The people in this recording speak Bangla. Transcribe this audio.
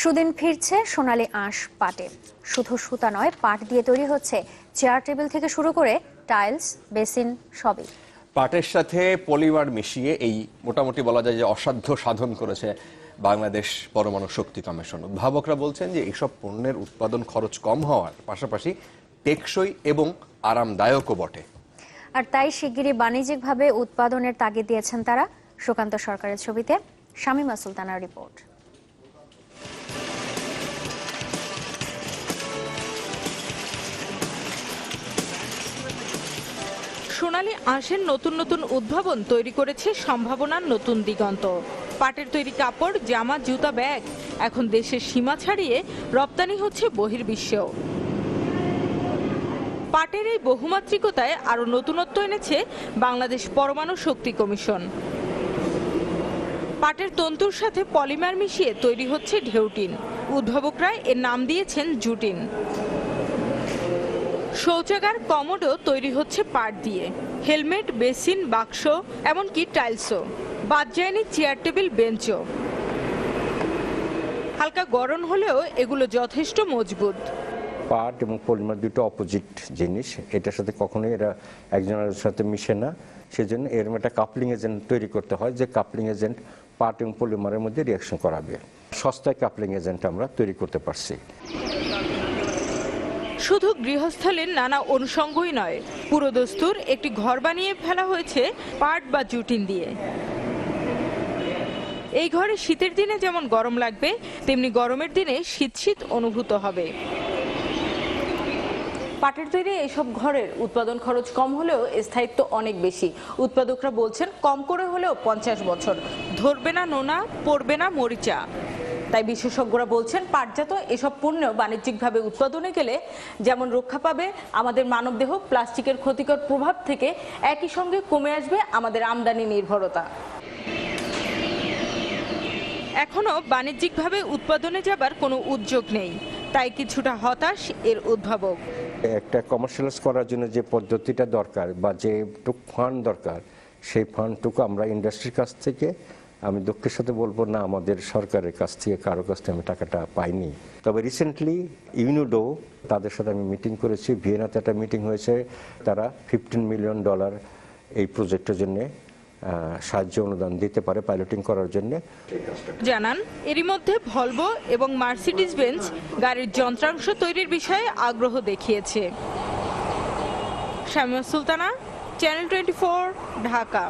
সুদিন ফিরছে সোনালি আঁশ পাটে। শুধু সুতা নয় পাট দিয়ে তৈরি হচ্ছে চেয়ার টেবিল থেকে শুরু করে টাইলস বেসিন সবই। পাটের সাথে পলিমার মিশিয়ে এই মোটামুটি বলা যায় যে অসাধ্য সাধন করেছে বাংলাদেশ পরমাণু শক্তি কমিশন। উদ্ভাবকরা বলছেন যে এইসব পণ্যের উৎপাদন খরচ কম হওয়ার পাশাপাশি টেকসই এবং আরামদায়কও বটে। আর তাই শিগগিরই বাণিজ্যিকভাবে উৎপাদনের তাগিদ দিয়েছেন তারা। সুকান্ত সরকারের ছবিতে শামীমা সুলতানার রিপোর্ট। সোনালী আঁশের নতুন নতুন উদ্ভাবন তৈরি করেছে সম্ভাবনার নতুন দিগন্ত। পাটের তৈরি কাপড়, জামা, জুতা, ব্যাগ। এখন দেশের সীমা ছাড়িয়ে রপ্তানি হচ্ছে বহির্বিশ্বেও পাটের এই বহুমাত্রিকতায় আরও নতুনত্ব এনেছে বাংলাদেশ পরমাণু শক্তি কমিশন। পাটের তন্তুর সাথে পলিমার মিশিয়ে তৈরি হচ্ছে ঢেউটিন। উদ্ভাবকরা এর নাম দিয়েছেন জুটিন। শৌচাগার, কমোডও তৈরি হচ্ছে পাট দিয়ে। হেলমেট, বেসিন, বাক্স, এমনকি টাইলসও। বাদ যায়নি চেয়ার, টেবিল, বেঞ্চও। হালকা গরম হলেও এগুলো যথেষ্ট মজবুত। পাট এবং পলিমার দুটো অপোজিট জিনিস। এটার সাথে কখনোই এরা একজনের সাথে মিশে না। সেজন্য এরকম একটা কাপলিং এজেন্ট তৈরি করতে হয়, যে কাপলিং এজেন্ট পাট এবং পলিমারের মধ্যে রিয়াকশন করাবে। সস্তায় কাপলিং এজেন্ট আমরা তৈরি করতে পারছি। শুধু গৃহস্থলের নানা অনুষঙ্গই নয় পুরো দস্তুর একটি ঘর বানিয়ে ফেলা হয়েছে পাট বা জুটিন দিয়ে। এই ঘরে শীতের দিনে যেমন গরম লাগবে, তেমনি গরমের দিনে শীত শীত অনুভূত হবে। পাটের তৈরি এইসব ঘরের উৎপাদন খরচ কম হলেও স্থায়িত্ব অনেক বেশি। উৎপাদকরা বলছেন, কম করে হলেও পঞ্চাশ বছর। ধরবে না নোনা পড়বে না মরিচা। তাই বিশেষজ্ঞরা বলছেন পাটজাত এসব পণ্য বাণিজ্যিকভাবে উৎপাদনে গেলে যেমন রক্ষা পাবে আমাদের মানবদেহ প্লাস্টিকের ক্ষতিকর প্রভাব থেকে একই সঙ্গে কমে আসবে আমাদের আমদানি নির্ভরতা। এখনও বাণিজ্যিকভাবে উৎপাদনে যাবার কোনো উদ্যোগ নেই তাই কিছুটা হতাশ এর উদ্ভাবক। একটা কমার্শিয়ালাইজ করার জন্য যে পদ্ধতিটা দরকার বা যে ফান্ড দরকার সেই ফান্ডটুকু আমরা ইন্ডাস্ট্রির কাছ থেকে আমি দুঃখের সাথে বলব না, আমাদের সরকারের কাছ থেকে, কারও কাছ থেকে আমি টাকাটা পাইনি। তবে রিসেন্টলি ইউনিডো তাদের সাথে আমি মিটিং করেছি। ভিয়েনাতে একটা মিটিং হয়েছে। তারা ফিফটিন মিলিয়ন ডলার এই প্রজেক্টের জন্য সাহায্য অনুদান দিতে পারে পাইলটিং করার জন্য। জানান, এরই মধ্যে ভলভো এবং মার্সিডিজ বেঞ্চ গাড়ির যন্ত্রাংশ তৈরির বিষয়ে আগ্রহ দেখিয়েছে। Shamia Sultana channel twenty Dhaka.